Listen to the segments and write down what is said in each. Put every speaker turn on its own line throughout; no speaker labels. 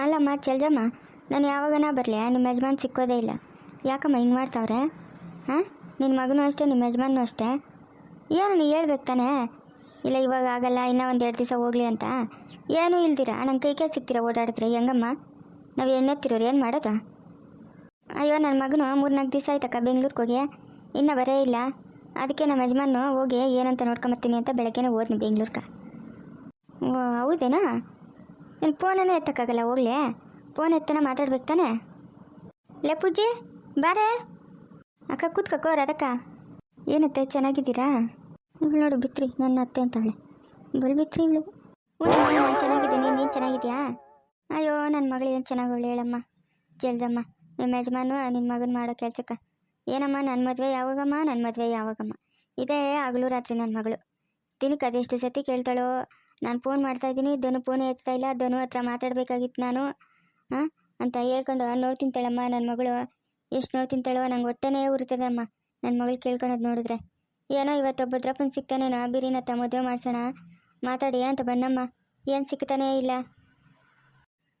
ಅಲ್ಲಮ್ಮ ಚಲ್ಜಮ್ಮ ನಾನು ಯಾವಾಗನ ಬರಲಿ ನಿಮ್ಮ ಯಜಮಾನ್ ಸಿಕ್ಕೋದೇ ಇಲ್ಲ. ಯಾಕಮ್ಮ ಹಿಂಗೆ ಮಾಡ್ತಾವ್ರೆ? ಹಾಂ ನಿನ್ನ ಮಗನೂ ಅಷ್ಟೇ, ನಿಮ್ಮ ಯಜಮಾನೂ ಅಷ್ಟೇ? ಏನು, ನೀ ಹೇಳ್ಬೇಕು ತಾನೇ? ಇಲ್ಲ, ಇವಾಗ ಆಗಲ್ಲ, ಇನ್ನೂ ಒಂದು ಎರಡು ದಿವಸ ಹೋಗ್ಲಿ ಅಂತ. ಏನೂ ಇಲ್ದಿರ ನಂಗೆ ಕೈ ಸಿಗ್ತೀರಾ ಓಡಾಡಿದ್ರೆ, ಹೆಂಗಮ್ಮ? ನಾವು ಎಣ್ಣೆತ್ತಿರೋರು ಏನು ಮಾಡೋದು? ಅಯ್ಯೋ ನನ್ನ ಮಗನು ಮೂರ್ನಾಲ್ಕು ದಿವಸ ಆಯ್ತಕ್ಕ, ಬೆಂಗ್ಳೂರಿಗೆ ಹೋಗಿ. ಇನ್ನೂ ಬರೇ ಇಲ್ಲ. ಅದಕ್ಕೆ ನಮ್ಮ ಯಜಮಾನು ಹೋಗಿ ಏನಂತ ನೋಡ್ಕೊಂಬತ್ತೀನಿ ಅಂತ ಬೆಳಗ್ಗೆನೇ ಹೋದ್ನಿ ಬೆಂಗ್ಳೂರ್ಗೆ. ಓ, ಹೌದೇನಾ? ನೀನು ಫೋನನ್ನೇ ಎತ್ತಕ್ಕಾಗಲ್ಲ, ಹೋಗ್ಲಿ? ಫೋನ್ ಎತ್ತನ, ಮಾತಾಡ್ಬೇಕು ತಾನೆ? ಲೇ ಪೂಜಿ ಬಾರೆ? ಅಕ್ಕ ಕೂತ್ಕೋರ ಅದಕ್ಕ ಏನತ್ತೆ, ಚೆನ್ನಾಗಿದ್ದೀರಾ? ಇವಳು ನೋಡು, ಬಿತ್ರಿ, ನನ್ನ ಅತ್ತೆ ಅಂತವಳೆ ಬಲ್ ಬಿತ್ರಿ ಇವಳು. ನಾನು ಚೆನ್ನಾಗಿದ್ದೀನಿ, ನೀನು ಚೆನ್ನಾಗಿದ್ಯಾ ಅಯ್ಯೋ ನನ್ನ ಮಗಳು ಏನು ಚೆನ್ನಾಗವಳು, ಹೇಳಮ್ಮ. ಜಲ್ದಮ್ಮ, ನಿಮ್ಮ ಯಜಮಾನು ನಿನ್ನ ಮಗನ ಮಾಡೋ ಕೆಲ್ಸಕ್ಕೆ. ಏನಮ್ಮ ನನ್ನ ಮದುವೆ ಯಾವಾಗಮ್ಮ ನನ್ನ ಮದುವೆ ಯಾವಾಗಮ್ಮ? ಇದೇ ಹಗಲು ರಾತ್ರಿ ನನ್ನ ಮಗಳು. ದಿನಕ್ಕೆ ಅದೆಷ್ಟು ಸತಿ ಕೇಳ್ತಾಳೋ ನಾನು ಫೋನ್ ಮಾಡ್ತಾ ಇದ್ದೀನಿ, ಧನು ಫೋನ್ ಎತ್ತಾ ಇಲ್ಲ, ಧನು ಹತ್ರ ಮಾತಾಡಬೇಕಾಗಿತ್ತು ನಾನು. ಹಾಂ ಅಂತ ಹೇಳ್ಕೊಂಡು ನೋವು ತಿಂತಾಳಮ್ಮ ನನ್ನ ಮಗಳು. ಎಷ್ಟು ನೋವು ತಿಂತಾಳೋ, ನಂಗೆ ಹೊಟ್ಟೆನೇ ಉರಿತದಮ್ಮ. ನನ್ನ ಮಗಳು ಕೇಳ್ಕೊಳೋದು ನೋಡಿದ್ರೆ. ಏನೋ ಇವತ್ತು ಭದ್ರಪ್ಪನ ಸಿಗ್ತಾನೇನೋ ಬಿರಿನ ತ ಮದುವೆ ಮಾಡ್ಸೋಣ. ಮಾತಾಡಿ ಅಂತ ಬನ್ನಮ್ಮ. ಏನು ಸಿಗ್ತಾನೇ ಇಲ್ಲ.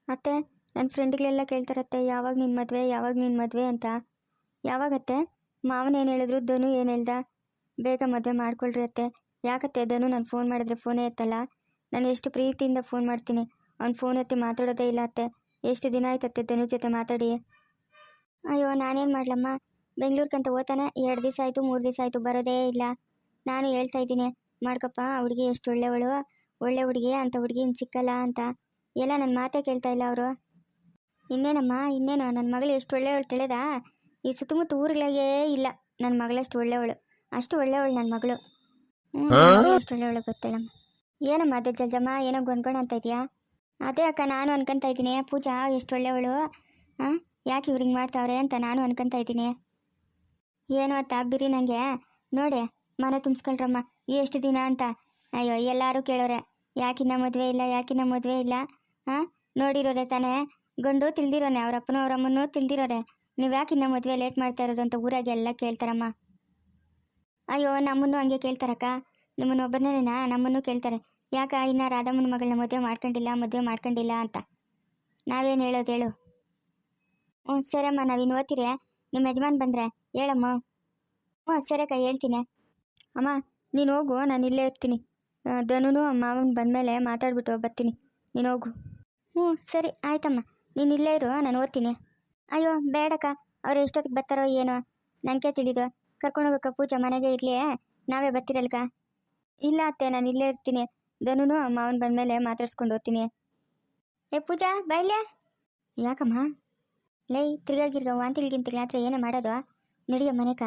ಅತ್ತೆ ನನ್ನ ಫ್ರೆಂಡ್ಗಳೆಲ್ಲ ಕೇಳ್ತಾರತ್ತೆ, ಯಾವಾಗ ನಿನ್ನ ಮದುವೆ, ಯಾವಾಗ ನಿನ್ನ ಮದುವೆ ಅಂತ. ಯಾವಾಗತ್ತೆ ಮಾವನ ಏನು ಹೇಳಿದ್ರು, ಧನು ಏನು ಹೇಳ್ದ? ಬೇಗ ಮದುವೆ ಮಾಡ್ಕೊಳ್ರಿ ಅತ್ತೆ. ಯಾಕತ್ತೆ, ಧನು ನಾನು ಫೋನ್ ಮಾಡಿದ್ರೆ ಫೋನೇ ಎತ್ತಲ್ಲ? ನಾನು ಎಷ್ಟು ಪ್ರೀತಿಯಿಂದ ಫೋನ್ ಮಾಡ್ತೀನಿ. ಅವ್ನು ಫೋನ್ ಎತ್ತಿ ಮಾತಾಡೋದೇ ಇಲ್ಲ ಅತ್ತೆ. ಎಷ್ಟು ದಿನ ಆಯ್ತತ್ತೆ ಧನು ಜೊತೆ ಮಾತಾಡಿ ಅಯ್ಯೋ ನಾನೇನು ಮಾಡ್ಲಮ್ಮ? ಬೆಂಗ್ಳೂರ್ಗಂತ ಓದ್ತಾನೆ ಎರಡು ದಿವಸ ಆಯಿತು ಮೂರು ದಿವಸ ಆಯಿತು ಬರೋದೇ ಇಲ್ಲ. ನಾನು ಹೇಳ್ತಾ ಇದ್ದೀನಿ ಮಾಡ್ಕಪ್ಪ ಆ ಹುಡುಗಿ ಎಷ್ಟು ಒಳ್ಳೆಯವಳು ಒಳ್ಳೆ ಹುಡುಗಿ ಅಂತ ಹುಡುಗಿನ ಸಿಕ್ಕಲ್ಲ ಅಂತ. ಎಲ್ಲ ನನ್ನ ಮಾತೇ ಕೇಳ್ತಾ ಇಲ್ಲ ಅವರು. ಇನ್ನೇನಮ್ಮ ಇನ್ನೇನು ನನ್ನ ಮಗಳು ಎಷ್ಟು ಒಳ್ಳೆಯವಳು ತಿಳಿದ? ಈ ಸುತ್ತಮುತ್ತ ಊರುಗಳಿಗೆ ಇಲ್ಲ ನನ್ನ ಮಗಳಷ್ಟು ಒಳ್ಳೆಯವಳು ಅಷ್ಟು ಒಳ್ಳೆಯವಳು ನನ್ನ ಮಗಳು. ಎಷ್ಟು ಒಳ್ಳೆಯವಳು ಗೊತ್ತೇಳಮ್ಮ ಏನಮ್ಮ ಅದೇ ಜಲ್ಜಮ್ಮ, ಏನೋ ಗೊಂಡ್ಕೊಂಡು ಅಂತ ಇದೆಯಾ? ಅದೇ ಅಕ್ಕ, ನಾನು ಅನ್ಕೊಂತ ಇದ್ದೀನಿ. ಪೂಜಾ, ಎಷ್ಟು ಒಳ್ಳೆಯವಳು ಹಾಂ ಯಾಕೆ ಇವ್ರು ಹಿಂಗೆ ಮಾಡ್ತಾವ್ರೆ ಅಂತ ನಾನು ಅನ್ಕೊಂತ ಇದ್ದೀನಿ. ಏನು ಅತ್ತ, ಬಿರಿ ನನಗೆ ನೋಡಿ, ಮನೆ ತುಂಬಿಸ್ಕೊಳ್ರಮ್ಮ. ಎಷ್ಟು ದಿನ ಅಂತ. ಅಯ್ಯೋ, ಎಲ್ಲರೂ ಕೇಳೋರೆ. ಯಾಕಿನ್ನ ಮದುವೆ ಇಲ್ಲ ಯಾಕಿನ್ನ ಮದುವೆ ಇಲ್ಲ? ಹಾಂ ನೋಡಿರೋರೆ ತಾನೇ. ಗಂಡು ತಿಳಿದಿರೋನೆ, ಅವ್ರ ಅಪ್ಪನೂ ಅವ್ರ ಅಮ್ಮನೂ ತಿಳ್ದಿರೋರೆ. ನೀವು ಯಾಕೆ ಇನ್ನ ಮದುವೆ ಲೇಟ್ ಮಾಡ್ತಾ ಇರೋದು ಅಂತ ಊರಾಗೆಲ್ಲ ಕೇಳ್ತಾರಮ್ಮ. ಅಯ್ಯೋ, ನಮ್ಮನ್ನು ಹಂಗೆ ಕೇಳ್ತಾರಕ್ಕ. ನಿಮ್ಮನ್ನು ಒಬ್ಬನೇನಾ ನಮ್ಮನ್ನು ಕೇಳ್ತಾರೆ. ಯಾಕ ಇನ್ನ ರಾಧಮ್ಮನ ಮಗಳನ್ನ ಮದುವೆ ಮಾಡ್ಕೊಂಡಿಲ್ಲ ಮದುವೆ ಮಾಡ್ಕೊಂಡಿಲ್ಲ ಅಂತ? ನಾವೇನು ಹೇಳೋದು ಹೇಳು? ಹ್ಞೂ ಸರಮ್ಮ ನಾವಿನ್ನು ಓದ್ತೀರಿ ನಿಮ್ಮ ಯಜಮಾನ್ ಬಂದರೆ ಹೇಳಮ್ಮ. ಹ್ಞೂ ಸರಕ್ಕ ಹೇಳ್ತೀನಿ. ಅಮ್ಮ, ನೀನು ಹೋಗು, ನಾನು ಇಲ್ಲೇ ಇರ್ತೀನಿ. ಧನುನು ಮಾವನ ಬಂದಮೇಲೆ ಮಾತಾಡ್ಬಿಟ್ಟು ಬರ್ತೀನಿ. ನೀನು ಹೋಗು. ಹ್ಞೂ, ಸರಿ, ಆಯ್ತಮ್ಮ. ನೀನು ಇಲ್ಲೇ ಇರು ನಾನು ಓದ್ತೀನಿ. ಅಯ್ಯೋ ಬೇಡಕ್ಕ ಅವ್ರು ಎಷ್ಟೊತ್ತಿಗೆ ಬರ್ತಾರೋ ಏನೋ. ನನಗೆ ತಿಳಿದು. ಕರ್ಕೊಂಡು ಹೋಗಕ್ಕ ಪೂಜಾ, ಮನೆಗೆ ಇರಲಿ ನಾವೇ ಬರ್ತಿರಲ್ಕ? ಇಲ್ಲ ಅತ್ತೆ, ನಾನು ಇಲ್ಲೇ ಇರ್ತೀನಿ. ಧನುನು ಮಾವನ್ ಬಂದಮೇಲೆ ಮಾತಾಡ್ಸ್ಕೊಂಡು ಹೋಗ್ತೀನಿ. ಏ ಪೂಜಾ ಬೈಲ್ಯ ಯಾಕಮ್ಮ? ಲೈ ತಿರ್ಗಾಗಿರ್ಗ ಗಿರ್ಗ ವಾಂತಿ ಗಿಂತಿಲ್ಲ ಹತ್ರ ಏನೇ ಮಾಡೋದು? ನಡಿಯ ಮನೆಕ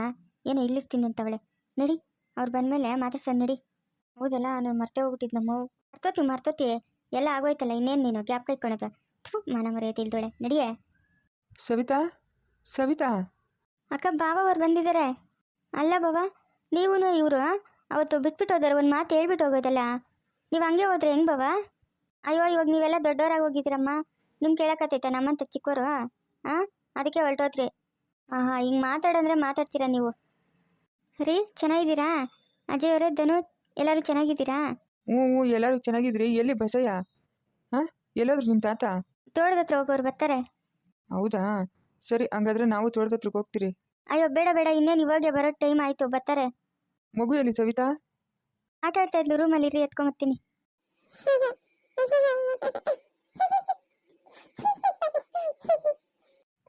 ಏನೋ ಇಲ್ಲಿರ್ತೀನಿ ಅಂತವಳೆ. ನಡಿ ಅವ್ರು ಬಂದಮೇಲೆ ಮಾತಾಡ್ಸೋದು ನಡಿ. ಹೌದಲ್ಲ ನಾನು ಮರ್ತೇ ಹೋಗ್ಬಿಟ್ಟಿದ್ದು ನಮ್ಮ ಮರ್ತೋತಿ ಮರ್ತೋತಿ. ಎಲ್ಲ ಆಗೋಯ್ತಲ್ಲ ಇನ್ನೇನು ನೀನು? ಗ್ಯಾಪ್ ಕೈಕೊಳೋದು. ಥೂ ಮಾನ ಮರ್ಯಾದೆ ಇಲ್ದೋಳೆ. ನಡಿಯೇ.
ಸವಿತಾ? ಸವಿತಾ?
ಅಕ್ಕ ಬಾವ ಅವ್ರು ಬಂದಿದ್ದಾರೆ ಅಲ್ಲ ಬಾಬಾ ನೀವು ಇವರು ಅವತ್ತು ಬಿಟ್ಬಿಟ್ಟು ಹೋದಾರೆ ಒಂದು ಮಾತು ಹೇಳ್ಬಿಟ್ಟು ಹೋಗೋದಲ್ಲ? ನೀವು ಹಂಗೆ ಹೋದ್ರೆ ಹೆಂಗ್ ಬಾಬಾ ಅಯ್ಯೋ ಇವಾಗ ನೀವೆಲ್ಲ ದೊಡ್ಡವರಾಗಿ ಹೋಗಿದ್ರಮ್ಮ. ನಿಮ್ಗೆ ಕೇಳಕತ್ತೈತೆ ನಮ್ಮಂತ ಚಿಕ್ಕವರು ಹಾಂ ಅದಕ್ಕೆ ಹೊರಟೋದ್ರಿ. ಹಾಂ ಹಾಂ ಹಿಂಗೆ ಮಾತಾಡಂದ್ರೆ ಮಾತಾಡ್ತೀರಾ ನೀವು? ರೀ ಚೆನ್ನಾಗಿದ್ದೀರಾ? ಅಜಯ್ ಅವರೇ ಧನು ಎಲ್ಲರೂ ಚೆನ್ನಾಗಿದ್ದೀರಾ?
ಹ್ಞೂ ಹ್ಞೂ ಎಲ್ಲರೂ ಚೆನ್ನಾಗಿದ್ರಿ. ಎಲ್ಲಿ ಬಸಯ್ಯ? ಹಾಂ ಎಲ್ಲಾದ್ರು ನಿಮ್ಮ ತಾತ?
ತೋಟದ ಹತ್ರ ಹೋಗೋರು ಬರ್ತಾರೆ.
ಹೌದಾ? ಸರಿ ಹಂಗಾದ್ರೆ ನಾವು ತೋಟದ ಹತ್ರಕ್ಕೆ ಹೋಗ್ತೀರಿ.
ಅಯ್ಯೋ ಬೇಡ ಬೇಡ ಇನ್ನೇನು ಇವಾಗೆ ಬರೋ ಟೈಮ್ ಆಯಿತು ಬರ್ತಾರೆ.
ಮಗು ಎಲ್ಲಿ ಸವಿತಾ?
ಆಟ ಆಡ್ತಾ ಇದ್ಲು ರೂಮಲ್ಲಿ ಇರ್ರಿ ಎತ್ಕೊಂಬತ್ತೀನಿ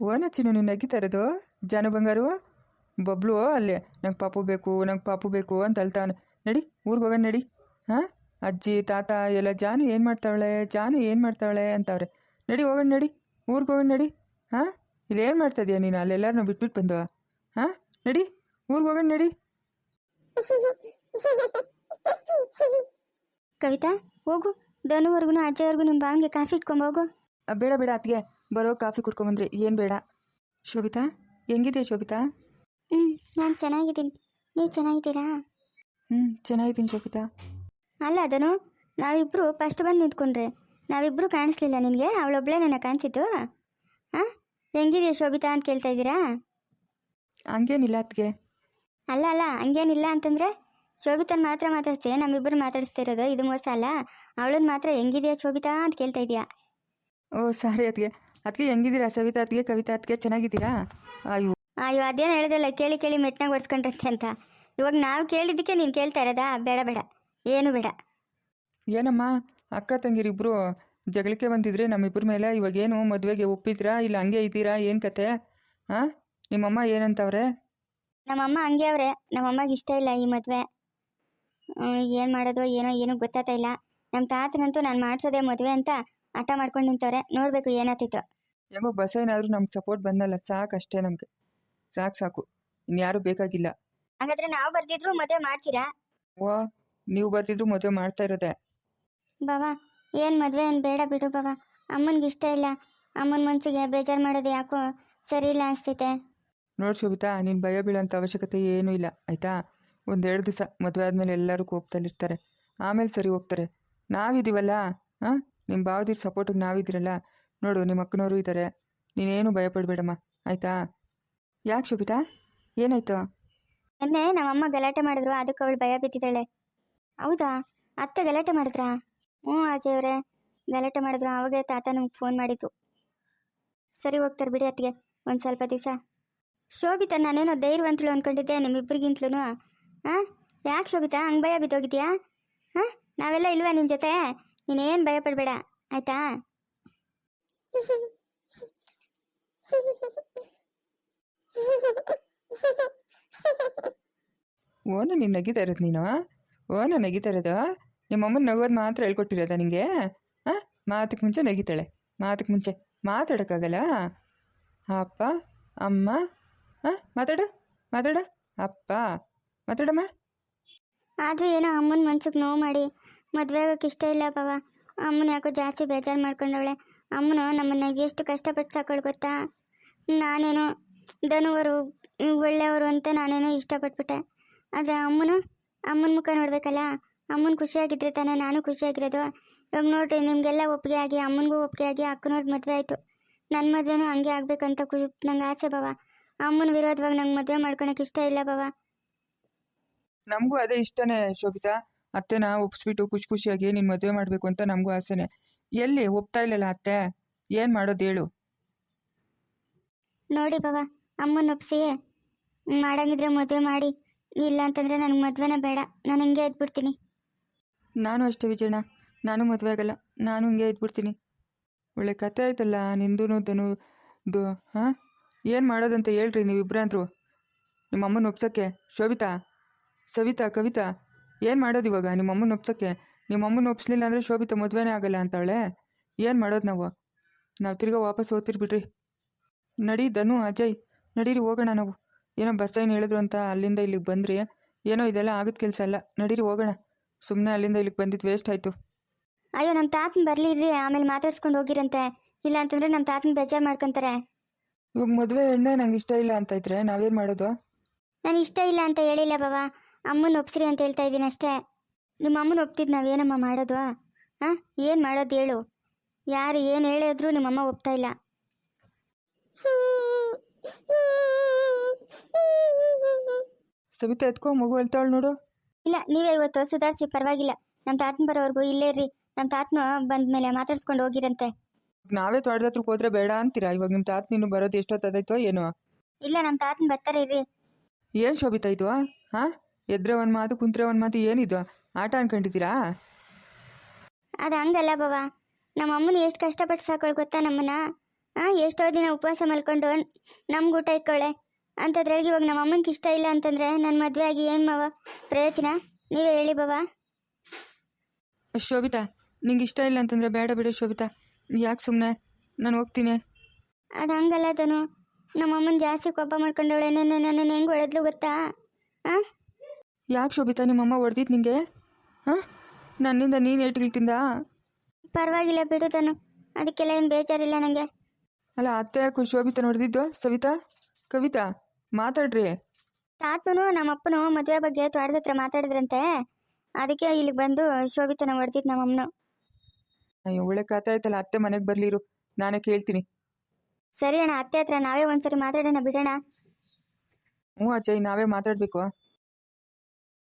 ಓನ ಚಿನ್ನು, ನೀನು ನಗಿತಾ ಇರೋದು? ಜಾನು ಬಂಗಾರು? ಬಬ್ಲು, ಅಲ್ಲೇ, ನಂಗೆ ಪಾಪು ಬೇಕು, ನಂಗೆ ಪಾಪು ಬೇಕು ಅಂತ ಅಳ್ತಾವನೆ. ನಡಿ, ಊರಿಗೆ ಹೋಗೋಣ, ನಡಿ. ಹಾಂ? ಅಜ್ಜಿ, ತಾತ, ಎಲ್ಲ ಜಾನು ಏನು ಮಾಡ್ತಾವಳೆ, ಜಾನು ಏನು ಮಾಡ್ತಾವಳೆ ಅಂತವ್ರೆ. ನಡಿ, ಹೋಗೋಣ, ನಡಿ. ಊರಿಗೆ ಹೋಗೋಣ, ನಡಿ. ಹಾಂ? ಇಲ್ಲಿ ಏನು ಮಾಡ್ತಾ ಇದೀಯ ನೀನು? ಅಲ್ಲೆಲ್ಲರನ್ನೂ ಬಿಟ್ಬಿಟ್ಟು ಬಂದು ಹಾಂ? ನಡಿ, ಊರಿಗೆ ಹೋಗೋಣ, ನಡಿ.
ಕವಿತಾ ಹೋಗು. ದನುವರೆಗೂ ಅಜ್ಜವರೆಗೂ ನಿಮ್ಮ ಬಾಂಗೆ ಕಾಫಿ ಇಟ್ಕೊಂಡ್ ಹೋಗು.
ಬೇಡ ಬೇಡ ಅತ್ತಿಗೆ. ಬರೋ ಕಾಫಿ ಕುಡ್ಕೊಂಬಂದ್ರಿ ಏನು ಬೇಡ. ಶೋಭಿತಾ ಹೆಂಗಿದೆಯಾ ಶೋಭಿತಾ?
ಹ್ಞೂ ನಾನು ಚೆನ್ನಾಗಿದ್ದೀನಿ. ನೀವು ಚೆನ್ನಾಗಿದ್ದೀರಾ?
ಹ್ಞೂ ಚೆನ್ನಾಗಿದ್ದೀನಿ ಶೋಭಿತಾ.
ಅಲ್ಲ ಅದನು ನಾವಿಬ್ಬರು ಫಸ್ಟ್ ಬಂದು ನಿಂತ್ಕೊಂಡ್ರೆ. ನಾವಿಬ್ಬರು ಕಾಣಿಸ್ಲಿಲ್ಲ ನಿನಗೆ ಅವಳೊಬ್ಳೆ ನನ್ನ ಕಾಣಿಸಿದ್ದು. ಹಾಂ ಹೆಂಗಿದೆಯಾ ಶೋಭಿತಾ ಅಂತ ಕೇಳ್ತಾ ಇದ್ದೀರಾ?
ಹಂಗೇನಿಲ್ಲ ಅತ್ತಿಗೆ.
ಅಲ್ಲ ಅಲ್ಲ ಹಂಗೇನಿಲ್ಲ ಅಂತಂದರೆ? ಶೋಭಿತನ ಮಾತ್ರ ಮಾತಾಡ್ಸಿ ನಮ್ಮಿಬ್ಬರು ಮಾತಾಡಿಸ್ತಿರೋದು ಇದು ಮೋಸ ಅಲ್ಲ? ಅವಳನ್ನ ಮಾತ್ರ ಹೆಂಗಿದೆಯಾ ಶೋಭಿತಾ ಅಂತ ಕೇಳ್ತಾ ಇದೀಯಾ?
ಓ ಸಾರಿ ಅದಕ್ಕೆ ಅದಕ್ಕೆ ಹೆಂಗಿದ್ದೀರಾ ಸವಿತಾ ಅದಕ್ಕೆ ಕವಿತಾ ಅದಕ್ಕೆ ಚೆನ್ನಾಗಿದ್ದೀರಾ? ಅಯ್ಯೋ.
ಅಯ್ಯೋ ಅದೇನು ಹೇಳಿದ್ರಲ್ಲ ಕೇಳಿ ಕೇಳಿ ಮೆಟ್ನಾಗ ಹೊಡ್ಸ್ಕೊಂಡ್ರಂತೆ ಅಂತ. ಇವಾಗ ನಾವು ಕೇಳಿದ್ದಕ್ಕೆ ನೀನು ಕೇಳ್ತಾ ಇರೋದಾ? ಬೇಡ ಬೇಡ. ಏನು ಬೇಡ.
ಏನಮ್ಮ? ಅಕ್ಕ ತಂಗಿರಿಬ್ರು ಜಗಳಕ್ಕೆ ಬಂದಿದ್ರೆ ನಮ್ಮಿಬ್ಬರ ಮೇಲೆ ಇವಾಗೇನು ಮದುವೆಗೆ ಒಪ್ಪಿದ್ರಾ? ಇಲ್ಲ ಹಂಗೆ ಇದ್ದೀರಾ? ಏನು ಕತೆ? ಹಾಂ ನಿಮ್ಮಮ್ಮ ಏನಂತವ್ರೆ?
ನಮ್ಮಮ್ಮ ಹಂಗೆ ಅವ್ರೆ. ನಮ್ಮಮ್ಮಗೆ ಇಷ್ಟ ಇಲ್ಲ ಈ ಮದುವೆ. ಏನು ಮಾಡೋದು ಏನೋ ಏನೂ ಗೊತ್ತಾಗ್ತಾ ಇಲ್ಲ. ನಮ್ಮ ತಾತನಂತೂ ನಾನು ಮಾಡಿಸೋದೆ ಮದುವೆ ಅಂತ ಹಠ ಮಾಡ್ಕೊಂಡು ನಿಂತವ್ರೆ ನೋಡಬೇಕು ಏನಾತಿತ್ತು
ಹೆಂಗೋ ಬಸ್ ಏನಾದರೂ ನಮ್ಗೆ ಸಪೋರ್ಟ್ ಬಂದಲ್ಲ ಸಾಕು ಅಷ್ಟೇ ನಮಗೆ. ಸಾಕು ಸಾಕು. ಇನ್ಯಾರೂ ಬೇಕಾಗಿಲ್ಲ.
ಹಾಗಾದ್ರೆ ನಾವು ಬರ್ದಿದ್ರು ಮದುವೆ ಮಾಡ್ತೀರಾ?
ಓ ನೀವು ಬರ್ತಿದ್ರು ಮದುವೆ ಮಾಡ್ತಾ ಇರೋದೆ.
ಬಾಬಾ ಏನು ಮದುವೆ ಏನು ಬೇಡ ಬಿಡು ಬಾಬಾ ಅಮ್ಮನಿಗೆ ಇಷ್ಟ ಇಲ್ಲ. ಅಮ್ಮನ ಮನಸ್ಸಿಗೆ ಬೇಜಾರು ಮಾಡೋದು ಯಾಕೋ ಸರಿ ಇಲ್ಲ ಅನಿಸ್ತೈತೆ
ನೋಡಿ ಶೋಭಿತಾ ನೀನು ಭಯ ಬೀಳೋಂಥ ಅವಶ್ಯಕತೆ ಏನೂ ಇಲ್ಲ ಆಯಿತಾ? ಒಂದೆರಡು ದಿವಸ ಮದುವೆ ಆದಮೇಲೆ ಎಲ್ಲರೂ ಕೋಪದಲ್ಲಿರ್ತಾರೆ. ಆಮೇಲೆ ಸರಿ ಹೋಗ್ತಾರೆ. ನಾವಿದ್ದೀವಲ್ಲ ಹಾಂ ನಿಮ್ಮ ಭಾವದಿರ ಸಪೋರ್ಟಿಗೆ ನಾವಿದ್ದೀರಲ್ಲ ನೋಡು ನಿಮ್ಮ ಅಕ್ಕನವರು ಇದ್ದಾರೆ ನೀನೇನು ಭಯಪಡಬೇಡಮ್ಮ. ಆಯಿತಾ? ಯಾಕೆ ಶೋಭಿತಾ? ಏನಾಯ್ತು?
ನೆನ್ನೆ ನಮ್ಮಮ್ಮ ಗಲಾಟೆ ಮಾಡಿದ್ರು, ಅದಕ್ಕೆ ಅವಳು ಭಯ ಬಿದ್ದಿದ್ದಾಳೆ. ಹೌದಾ? ಅತ್ತೆ ಗಲಾಟೆ ಮಾಡಿದ್ರಾ? ಹ್ಞೂ ಅಜಯ್ ಅವರೇ. ಗಲಾಟೆ ಮಾಡಿದ್ರು, ಅವಾಗ ತಾತ ನಮ್ಗೆ ಫೋನ್ ಮಾಡಿದ್ದು. ಸರಿ ಹೋಗ್ತಾರೆ ಬಿಡಿ ಅತ್ತಿಗೆ, ಒಂದು ಸ್ವಲ್ಪ ದಿವಸ. ಶೋಭಿತಾ, ನಾನೇನೋ ಧೈರ್ಯವಂತಳು ಅಂದ್ಕೊಂಡಿದ್ದೆ ನಿಮ್ಮಿಬ್ಬರಿಗಿಂತಲೂ ಹಾಂ ಯಾಕೆ ಶೋಭಿತಾ ಹಂಗೆ ಭಯ ಬಿದ್ದೋಗಿದ್ಯಾ? ಹಾಂ ನಾವೆಲ್ಲ ಇಲ್ವಾ ನಿನ್ನ ಜೊತೆ? ನೀನೇನು ಭಯ ಪಡಬೇಡ ಆಯಿತಾ?
ಓನ ನೀನು ನಗಿತಾ ಇರೋದು ನೀನು? ಓನ ನಗಿತಾ ಇರೋದು? ನಿಮ್ಮಮ್ಮನ ನಗೋದು ಮಾತ್ರ ಹೇಳ್ಕೊಟ್ಟಿರೋದ ನಿಂಗೆ? ಹಾಂ ಮಾತಕ್ಕೆ ಮುಂಚೆ ನಗಿತಾಳೆ. ಮಾತಕ್ಕೆ ಮುಂಚೆ ಮಾತಾಡೋಕ್ಕಾಗಲ್ಲ? ಅಪ್ಪ, ಅಮ್ಮ ಹಾಂ ಮಾತಾಡು ಮಾತಾಡು. ಅಪ್ಪ. ಮಾತಾಡಮ್ಮ.
ಆದರೂ ಏನೋ ಅಮ್ಮನ ಮನ್ಸಿಗೆ ನೋವು ಮಾಡಿ ಮದುವೆ ಆಗೋಕೆ ಇಷ್ಟ ಇಲ್ಲ ಬಾವ ಅಮ್ಮನ ಯಾಕೋ ಜಾಸ್ತಿ ಬೇಜಾರು ಮಾಡ್ಕೊಂಡವಳೆ. ಅಮ್ಮನು ನಮ್ಮನ್ನ ಎಷ್ಟು ಕಷ್ಟಪಟ್ಟು ಸಾಕೋಳು ಗೊತ್ತಾ? ನಾನೇನೋ ದನುವರು ಒಳ್ಳೆಯವರು ಅಂತ ನಾನೇನೋ ಇಷ್ಟಪಟ್ಬಿಟ್ಟೆ. ಆದರೆ ಅಮ್ಮನು, ಅಮ್ಮನ ಮುಖ ನೋಡಬೇಕಲ್ಲ? ಅಮ್ಮನ ಖುಷಿಯಾಗಿದ್ರೆ ತಾನೇ ನಾನು ಖುಷಿಯಾಗಿರೋದು. ಇವಾಗ ನೋಡ್ರಿ, ನಿಮಗೆಲ್ಲ ಒಪ್ಪಿಗೆ ಆಗಿ, ಅಮ್ಮನಿಗೂ ಒಪ್ಪಿಗೆ ಆಗಿ ಅಕ್ಕನವ್ರ ಮದುವೆ ಆಯಿತು. ನನ್ನ ಮದುವೆನೂ ಹಂಗೆ ಆಗಬೇಕಂತ ಖುಷಿ, ನಂಗೆ ಆಸೆ ಬಾವ ಅಮ್ಮನ ವಿರೋಧವಾಗಿ ನಂಗೆ ಮದುವೆ ಮಾಡ್ಕೊಳಕ್ಕೆ ಇಷ್ಟ ಇಲ್ಲ ಬಾವ
ನಮಗೂ ಅದೇ ಇಷ್ಟನೇ ಶೋಭಿತಾ. ಅತ್ತೆನ ಒಪ್ಸ್ಬಿಟ್ಟು ಖುಷಿ ಖುಷಿಯಾಗಿ ನೀನು ಮದುವೆ ಮಾಡಬೇಕು ಅಂತ ನಮಗೂ ಆಸೆನೆ. ಎಲ್ಲಿ? ಒಪ್ತಾ ಇಲ್ಲಲ್ಲ ಅತ್ತೆ? ಏನು ಮಾಡೋದು ಹೇಳು.
ನೋಡಿ ಬಾಬಾ ಅಮ್ಮನ ಒಪ್ಸಿ. ಮಾಡಂಗಿದ್ರೆ ಮದುವೆ ಮಾಡಿ. ಇಲ್ಲ ಅಂತಂದ್ರೆ ನನಗೆ ಮದುವೆನೇ ಬೇಡ. ನಾನು ಹಿಂಗೆ ಇದ್ಬಿಡ್ತೀನಿ.
ನಾನು ಅಷ್ಟೇ ವಿಜಯಣ್ಣ. ನಾನು ಮದುವೆ ಆಗಲ್ಲ. ನಾನು ಹಿಂಗೆ ಇದ್ಬಿಡ್ತೀನಿ. ಒಳ್ಳೆ ಕತೆ ಆಯ್ತಲ್ಲ ನಿಂದೂ ದನು ದು ಹಾಂ? ಏನು ಮಾಡೋದಂತ ಹೇಳ್ರಿ ನೀವಿಬ್ರಂದ್ರು ನಿಮ್ಮ ಅಮ್ಮನ ಒಪ್ಸೋಕ್ಕೆ. ಶೋಭಿತಾ. ಸವಿತಾ ಕವಿತಾ ಏನು ಮಾಡೋದು ಇವಾಗ? ನಿಮ್ಮಮ್ಮನ ಒಪ್ಸೋಕ್ಕೆ. ನಿಮ್ಮಮ್ಮನ ಒಪ್ಸ್ಲಿಲ್ಲ ಅಂದರೆ ಶೋಭಿತಾ ಮದುವೆನೇ ಆಗಲ್ಲ ಅಂತಾಳೆ. ಏನು ಮಾಡೋದು ನಾವು? ನಾವು ತಿರ್ಗಾ ವಾಪಸ್ ಓದ್ತಿರ್ಬಿಡ್ರಿ ನಡಿ ಧನು ಅಜಯ್ ನಡೀರಿ ಹೋಗೋಣ ನಾವು. ಏನೋ ಬಸ್ ಏನು ಹೇಳಿದ್ರು ಅಂತ ಅಲ್ಲಿಂದ ಇಲ್ಲಿಗೆ ಬಂದ್ರಿ. ಏನೋ ಇದೆಲ್ಲ ಆಗದ ಕೆಲಸ ಅಲ್ಲ. ನಡೀರಿ ಹೋಗೋಣ. ಸುಮ್ಮನೆ ಅಲ್ಲಿಂದ ಇಲ್ಲಿಗೆ ಬಂದಿದ್ದು ವೇಸ್ಟ್ ಆಯಿತು.
ಅಯ್ಯೋ ನಮ್ಮ ತಾತನ ಬರ್ಲಿರ್ರಿ. ಆಮೇಲೆ ಮಾತಾಡ್ಸ್ಕೊಂಡು ಹೋಗಿರಂತೆ. ಇಲ್ಲ ಅಂತಂದ್ರೆ ನಮ್ಮ ತಾತನ ಬೇಜಾರು ಮಾಡ್ಕೊಂತಾರೆ.
ಇವಾಗ ಮದುವೆ ಎಣ್ಣೆ ನಂಗೆ ಇಷ್ಟ ಇಲ್ಲ ಅಂತ ಇದ್ರೆ ನಾವೇನು ಮಾಡೋದು?
ನಾನು ಇಷ್ಟ ಇಲ್ಲ ಅಂತ ಹೇಳಿಲ್ಲ ಬಾವ. ಅಮ್ಮನ ಒಪ್ಸ್ರಿ ಅಂತ ಹೇಳ್ತಾ ಇದ್ದೀನಿ ಅಷ್ಟೇ. ನಿಮ್ಮ ಅಮ್ಮನ ನಾವು ನಾವೇನಮ್ಮ ಮಾಡೋದು ಹಾಂ ಏನು ಮಾಡೋದು ಹೇಳು. ಯಾರು ಏನು ಹೇಳಿದ್ರು ನಿಮ್ಮಮ್ಮ ಒಪ್ತಾ ಇಲ್ಲ.
ಸವಿತಾ ಎತ್ಕೋ ಮಗು ಹೇಳ್ತಾಳು ನೋಡು.
ಇಲ್ಲ ನೀವೇ ಇವತ್ತು ಸುಧಾರಿಸಿ ಪರವಾಗಿಲ್ಲ. ನಮ್ಮ ತಾತನ ಬರೋವರೆಗೂ ಇಲ್ಲೇ ಇರ್ರಿ. ನಮ್ಮ ತಾತನ ಬಂದ ಮೇಲೆ ಮಾತಾಡ್ಸ್ಕೊಂಡು ಹೋಗಿರಂತೆ.
ನಾವೇ ತೋಟದ ಹತ್ರಕ್ಕೆ ಹೋದ್ರೆ ಬೇಡ ಅಂತೀರಾ? ಇವಾಗ ನಿಮ್ಮ ತಾತ ನೀನು ಬರೋದು ಎಷ್ಟೊತ್ತಾಯ್ತೋ ಏನೋ?
ಇಲ್ಲ ನಮ್ಮ ತಾತನ ಬರ್ತಾರೆ ಇರ್ರಿ.
ಏನು ಶೋಭಿತಾ ಇದು ಹಾಂ ಎದ್ರೆ ಒಂದು ಮಾತು ಕುಂತ್ರೆ ಒಂದು ಮಾತು ಏನಿದು? ಆಟ ಅನ್ಕೊಂಡಿದ್ದೀರಾ?
ಅದು ಹಂಗಲ್ಲ ಬಾವ. ನಮ್ಮ ಅಮ್ಮನ ಎಷ್ಟು ಕಷ್ಟಪಟ್ಟು ಸಾಕೊಳ್ ಗೊತ್ತಾ ನಮ್ಮನ್ನ? ಹಾಂ ಎಷ್ಟೋ ದಿನ ಉಪವಾಸ ಮಲ್ಕೊಂಡು ನಮ್ಗೆ ಊಟ ಇಕ್ಕೊಳ್ಳೆ ಅಂಥದ್ರೊಳಗೆ ಇವಾಗ ನಮ್ಮ ಅಮ್ಮನಿಗೆ ಇಷ್ಟ ಇಲ್ಲ ಅಂತಂದ್ರೆ ನನ್ನ ಮದುವೆ ಆಗಿ ಏನು ಮಾವ? ಪ್ರಯೋಜನ? ನೀವೇ ಹೇಳಿ ಬಾವ.
ಶೋಭಿತಾ ನಿಂಗೆ ಇಷ್ಟ ಇಲ್ಲ ಅಂತಂದರೆ ಬೇಡ ಬಿಡು ಶೋಭಿತಾ. ಯಾಕೆ ಸುಮ್ಮನೆ ನಾನು ಹೋಗ್ತೀನಿ.
ಅದು ಹಂಗಲ್ಲ ತನು ನಮ್ಮ ಅಮ್ಮನ ಜಾಸ್ತಿ ಕೋಪ ಮಾಡ್ಕೊಂಡವಳೆ. ನನ್ನ ನನ್ನ ಹೆಂಗೆ ಒಳದ್ಲು ಗೊತ್ತಾ? ಹಾಂ
ಯಾಕೆ ಶೋಭಿತಾ ನಿಮ್ಮಮ್ಮ ಹೊಡೆದಿದ್ದು ನಿಂಗೆ? ಹಾಂ? ನನ್ನಿಂದ ನೀನು ಏಟ್ಗಳು ತಿಂದ
ಪರವಾಗಿಲ್ಲ ಬಿಡು ತನು. ಅದಕ್ಕೆಲ್ಲ ಏನು ಬೇಜಾರಿಲ್ಲ ನನಗೆ
ಅಲ್ಲ ಅತ್ತೆ ಯಾಕೆ ಶೋಭಿತಾ ಹೊಡೆದಿದ್ದು? ಸವಿತಾ? ಕವಿತಾ ಮಾತಾಡ್ರಿ.
ತಾತನು ನಮ್ಮಪ್ಪನು ಮದುವೆ ಬಗ್ಗೆ ತ್ವಾಟದ ಹತ್ರ ಮಾತಾಡಿದ್ರಂತೆ. ಅದಕ್ಕೆ ಇಲ್ಲಿಗೆ ಬಂದು ಶೋಭಿತನ ಹೊಡೆದಿದ್ದು ನಮ್ಮಮ್ಮನು
ಅಯ್ಯೋ ಒಳ್ಳೆ ಕಥೆ ಆಯ್ತಲ್ಲ ಅತ್ತೆ ಮನೆಗೆ ಬರಲಿರು. ನಾನೇ ಕೇಳ್ತೀನಿ.
ಸರಿ ಅಣ್ಣ ಅತ್ತೆ ಹತ್ರ ನಾವೇ ಒಂದ್ಸರಿ ಮಾತಾಡೋಣ ಬಿಡೋಣ.
ಹ್ಞೂ ಅಜ್ಜಯ್ ನಾವೇ ಮಾತಾಡಬೇಕು.